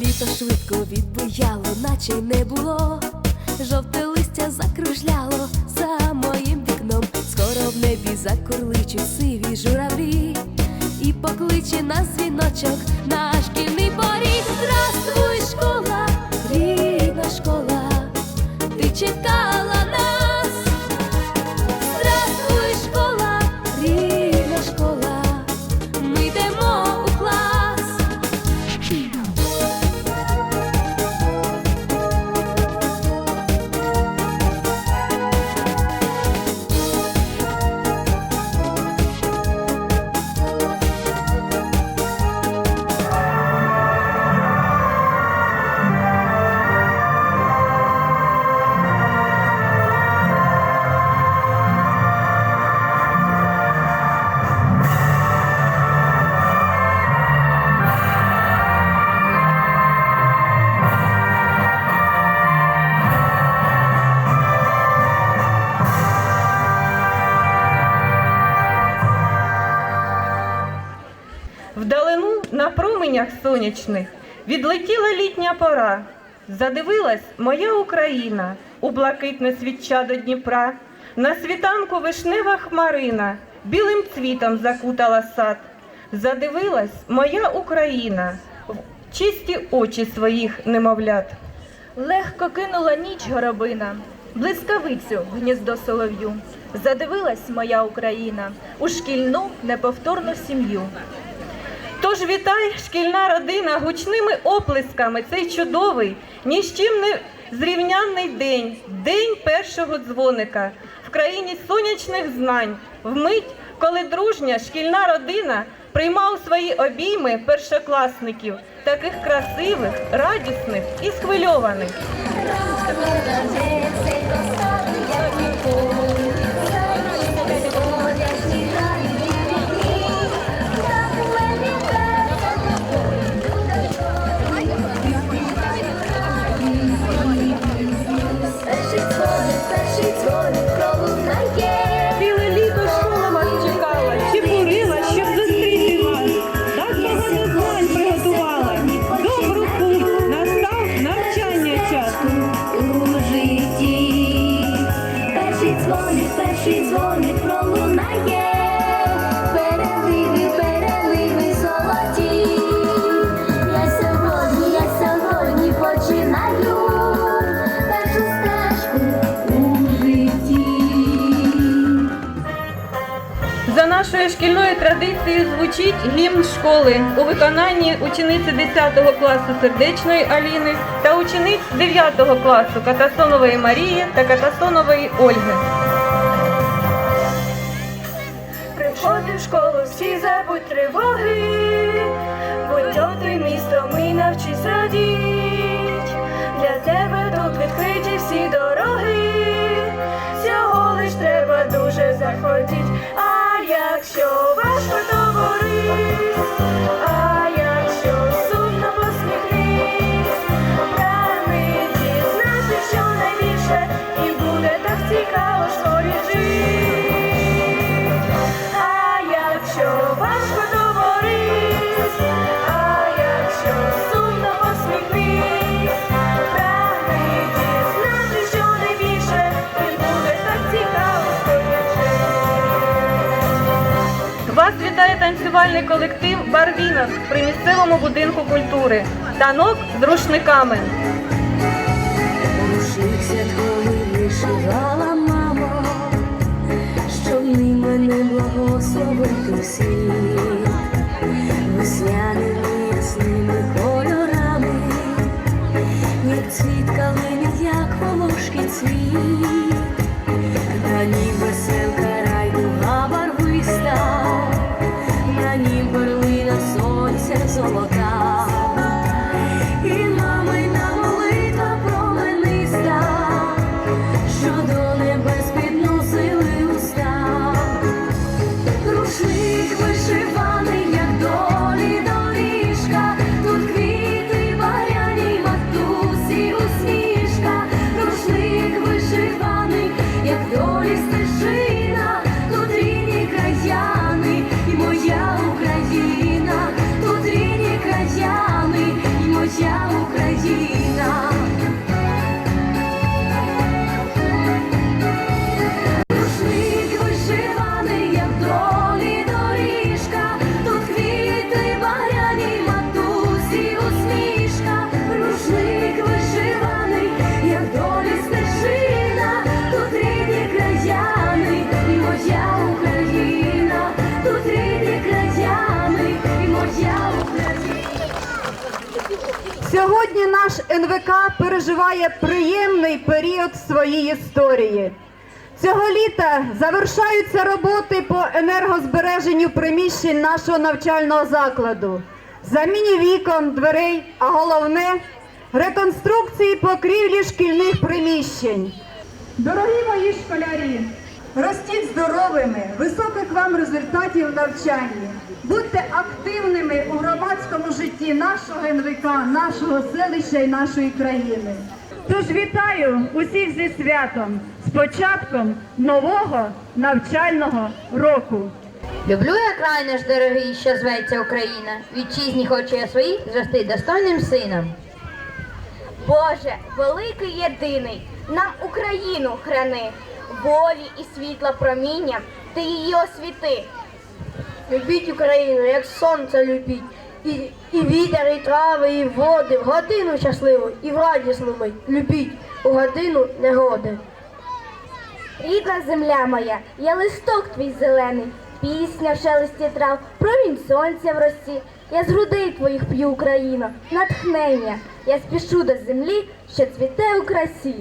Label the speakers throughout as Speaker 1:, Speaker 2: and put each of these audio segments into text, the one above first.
Speaker 1: Літо швидко відбуяло, наче й не було. Жовте листя закружляло за моїм вікном. Скоро в небі закурличуть сиві журавлі і покличе нас дзвіночок на шкільний поріг. Здравствуй, школа, рідна школа, ти чекала
Speaker 2: променях сонячних відлетіла літня пора. Задивилась моя Україна у блакитне свіча до Дніпра. На світанку вишнева хмарина білим цвітом закутала сад. Задивилась моя Україна в чисті очі своїх немовлят.
Speaker 3: Легко кинула ніч горобина, блискавицю в гніздо солов'ю. Задивилась моя Україна у шкільну неповторну сім'ю.
Speaker 2: Тож вітай, шкільна родина, гучними оплесками цей чудовий, ні з чим не зрівнянний день, день першого дзвоника в країні сонячних знань, вмить, коли дружня шкільна родина приймав свої обійми першокласників, таких красивих, радісних і схвильованих. За нашою шкільною традицією звучить гімн школи у виконанні учениці 10 класу сердечної Аліни та учениць 9 класу Катасонової Марії та Катасонової Ольги.
Speaker 3: Приходи в школу, всі забудь тривоги, будь оптимістом і навчись радіть.
Speaker 2: Танцювальний колектив Барвінок при місцевому будинку культури. Танок з рушниками.
Speaker 1: Рушник коли вишивала мама, щоб ним мене благословити всі,
Speaker 4: Сьогодні наш НВК переживає приємний період своїй історії. Цього літа завершаються роботи по енергозбереженню приміщень нашого навчального закладу, заміні вікон, дверей, а головне реконструкції покрівлі шкільних приміщень. Дорогі мої школярі, ростіть здоровими, високих вам результатів в навчанні. Будьте активними у громадському житті нашого НВК, нашого селища і нашої країни. Тож вітаю усіх зі святом, з початком нового навчального року.
Speaker 5: Люблю я край наш дорогий, що зветься Україна. Вітчизні хочу я своїх зрости достойним сином.
Speaker 6: Боже, великий єдиний, нам Україну храни, волі і світла проміння, ти її освіти.
Speaker 5: Любіть Україну, як сонце любіть. І, і вітер, і трави, і води, в годину щасливу і в радісну мить. Любіть у годину негоди.
Speaker 6: Рідна земля моя, я листок твій зелений, пісня в шелесті трав, промінь сонця в росі. Я з грудей твоїх п'ю Україно, натхнення. Я спішу до землі, що цвіте у красі.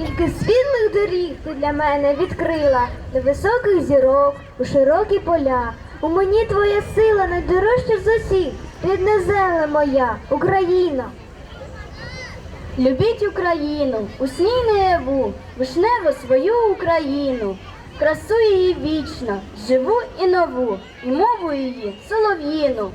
Speaker 6: Скільки світлих доріг ти для мене відкрила, до високих зірок, у широкі поля. У мені твоя сила найдорожча з усіх, рідна земля моя, Україна. Любіть Україну, усній наяву, вишневу свою Україну, красу її вічно, живу і нову, і мову її солов'їну.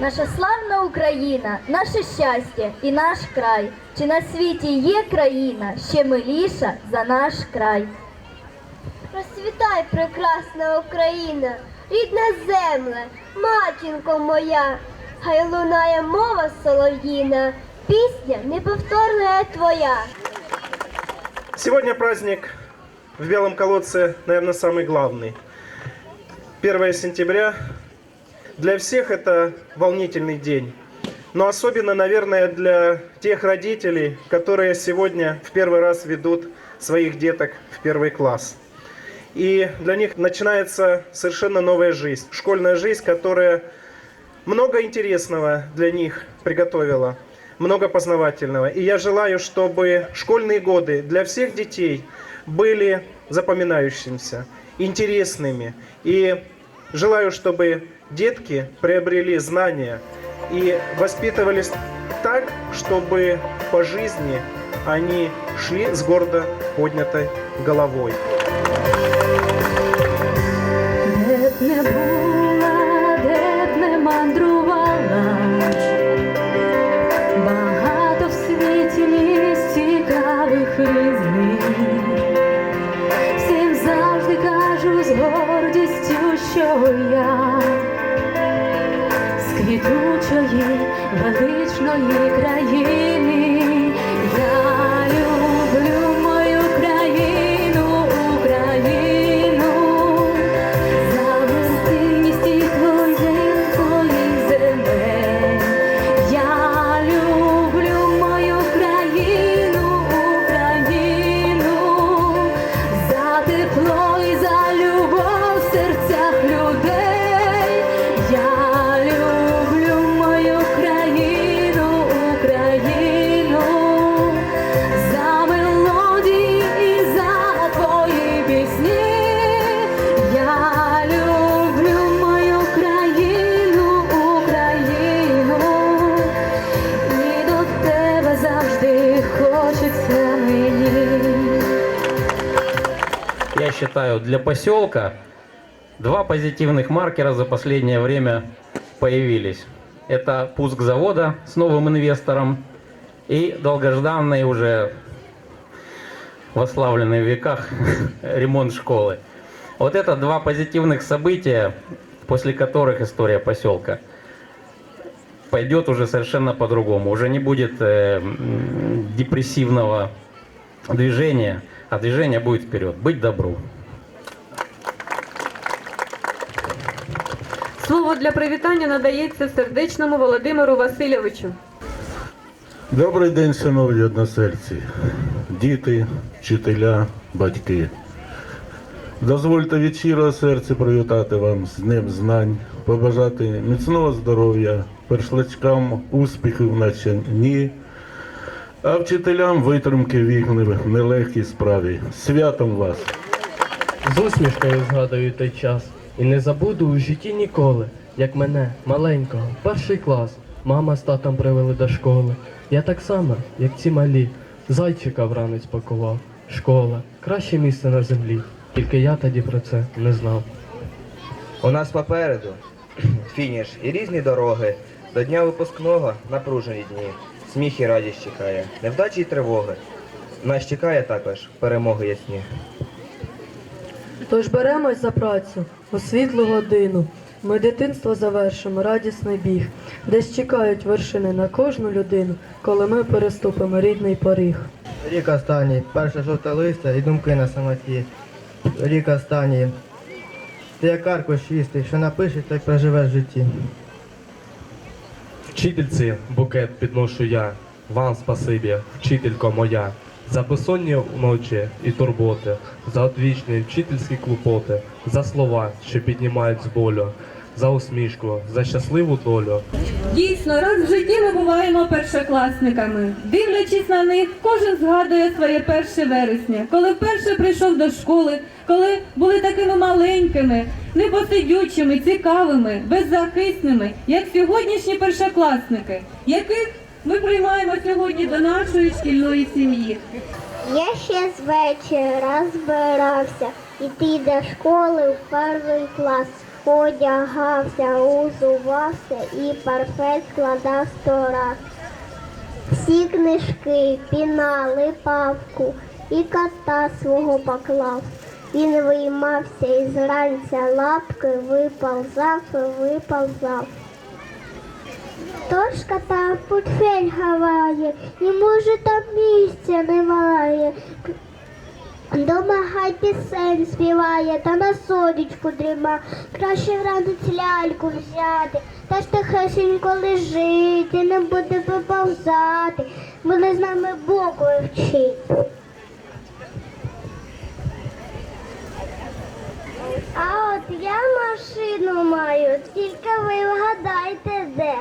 Speaker 6: Наша славна Україна, наше щастя і наш край. Чи на світі є країна ще миліша за наш край? Розцвітай, прекрасна Україна, рідна земля, матінко моя, хай лунає мова солов'їна, пісня неповторна твоя.
Speaker 7: Сегодня праздник в Белом колодце, наверное, самый главный. 1 сентября. Для всех это волнительный день. Но особенно, наверное, для тех родителей, которые сегодня в первый раз ведут своих деток в первый класс. И для них начинается совершенно новая жизнь. Школьная жизнь, которая много интересного для них приготовила, много познавательного. И я желаю, чтобы школьные годы для всех детей были запоминающимися, интересными. И желаю, чтобы детки приобрели знания и воспитывались так, чтобы по жизни они шли с гордо поднятой головой.
Speaker 8: Де б не була, де б не мандрувала, багато в світі місць цікавих різних. Всім завжди кажу з гордістю, що я Квітучої величної країни.
Speaker 9: Считаю, для поселка два позитивных маркера за последнее время появились. Это пуск завода с новым инвестором и долгожданный уже восславленный в веках ремонт школы. Вот это два позитивных события, после которых история поселка пойдет уже совершенно по-другому. Уже не будет э, депрессивного движения, а движение будет вперед. Быть добру.
Speaker 2: Слово для привітання надається сердечному Володимиру Васильовичу.
Speaker 10: Добрий день, шановні односельці, діти, вчителя, батьки. Дозвольте від щирого серця привітати вам з Днем знань, побажати міцного здоров'я, першлачкам успіхів в навчанні, а вчителям витримки в нелегкій справі. Святом вас!
Speaker 11: З усмішкою згадую той час і не забуду у житті ніколи, як мене, маленького, перший клас, мама з татом привели до школи. Я так само, як ці малі, зайчика вранець пакував. Школа краще місце на землі. Тільки я тоді про це не знав.
Speaker 12: У нас попереду фініш і різні дороги. До дня випускного напружені дні. Сміх і радість чекає, невдачі й тривоги. Нас чекає також перемоги ясні.
Speaker 13: Тож беремось за працю у світлу годину. Ми дитинство завершимо, радісний біг, десь чекають вершини на кожну людину, коли ми переступимо рідний поріг.
Speaker 11: Рік останній, перше жовте листя і думки на самоті. Рік останній. Ти як аркуш чистий, що напишеш, так проживеш в житті.
Speaker 14: Вчительці букет підношу я, вам спасибі, вчителько моя, за безсонні ночі і турботи, за одвічні вчительські клопоти, за слова, що піднімають з болю, за усмішку, за щасливу долю.
Speaker 2: Дійсно, раз в житті ми буваємо першокласниками. Дивлячись на них, кожен згадує своє перше вересня, коли вперше прийшов до школи, коли були такими маленькими, непосидючими, цікавими, беззахисними, як сьогоднішні першокласники, яких ми приймаємо сьогодні до нашої шкільної сім'ї.
Speaker 15: Я ще з вечора збирався іти до школи в перший клас. Одягався, узувався і парфет складав сто раз. Всі книжки, пінали, папку і кота свого поклав. Він виймався і зранця лапки виползав і виползав. Тож кота портфель ховає, і може там місця немає. Дома гай пісень співає, та на сонечку дріма. Краще вранець ляльку взяти, та ж тихесенько лежить, і не буде виповзати, буде з нами боку вчить. А от я машину маю, тільки ви вгадайте де.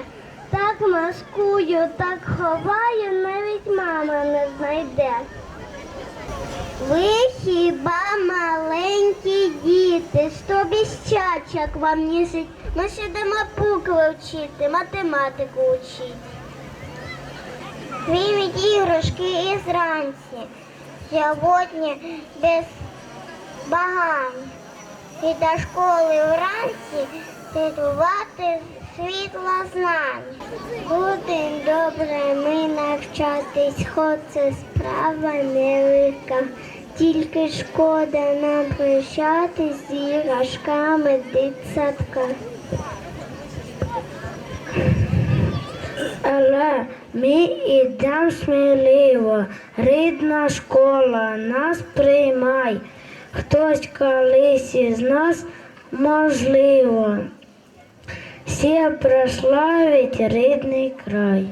Speaker 15: Так маскую, так ховаю, навіть мама не знайде. Ви хіба маленькі діти, сто біщачок вам нісить. Ми сидимо букви вчити, математику учить. Вийміть іграшки і зранці. Сьогодні без багань. І до школи вранці святкувати світло знань. Будем добре ми навчатись, хоч це справа нелегка. Тільки шкода нам прощатись з іграшками дитсадка. Але ми ідемо сміливо, рідна школа нас приймай. Хтось колись із нас можливо. Всі прославить рідний край.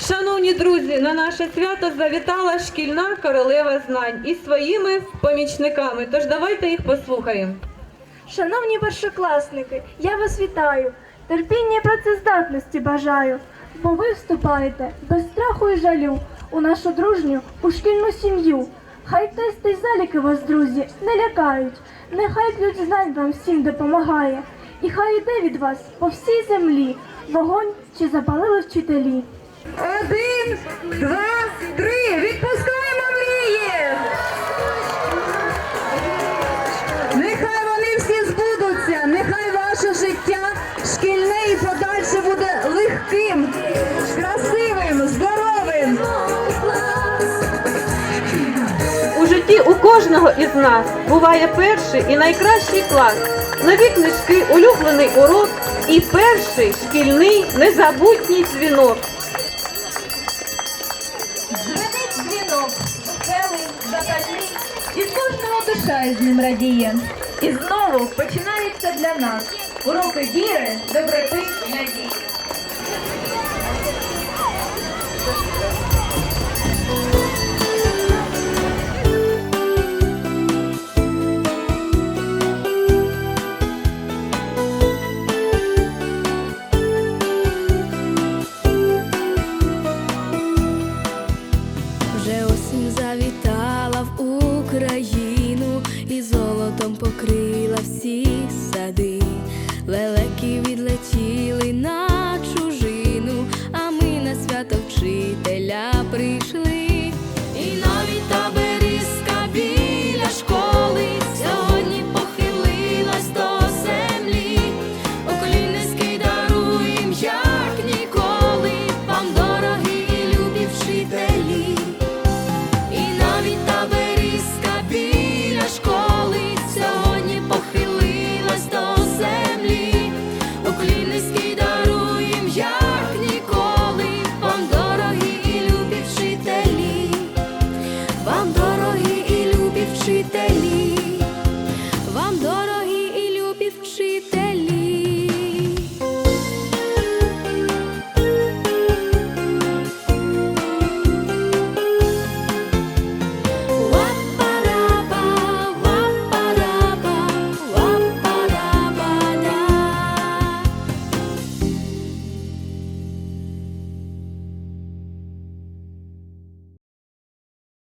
Speaker 2: Шановні друзі, на наше свято завітала шкільна королева знань із своїми помічниками. Тож давайте їх послухаємо.
Speaker 3: Шановні першокласники, я вас вітаю. Терпіння і працездатності бажаю, бо ви вступаєте без страху і жалю у нашу дружню, у шкільну сім'ю. Хай тести й заліки вас, друзі, не лякають. Нехай ключ знань вам всім допомагає. І хай іде від вас по всій землі вогонь, чи запалили вчителі.
Speaker 4: Один, два, три. Відпускаємо
Speaker 2: у кожного із нас буває перший і найкращий клас. Нові книжки, улюблений урок і перший шкільний незабутній дзвінок.
Speaker 3: Дзвенить дзвінок, веселий, запальний, і кожного душа із ним радіє. І знову починається для нас уроки віри, доброти,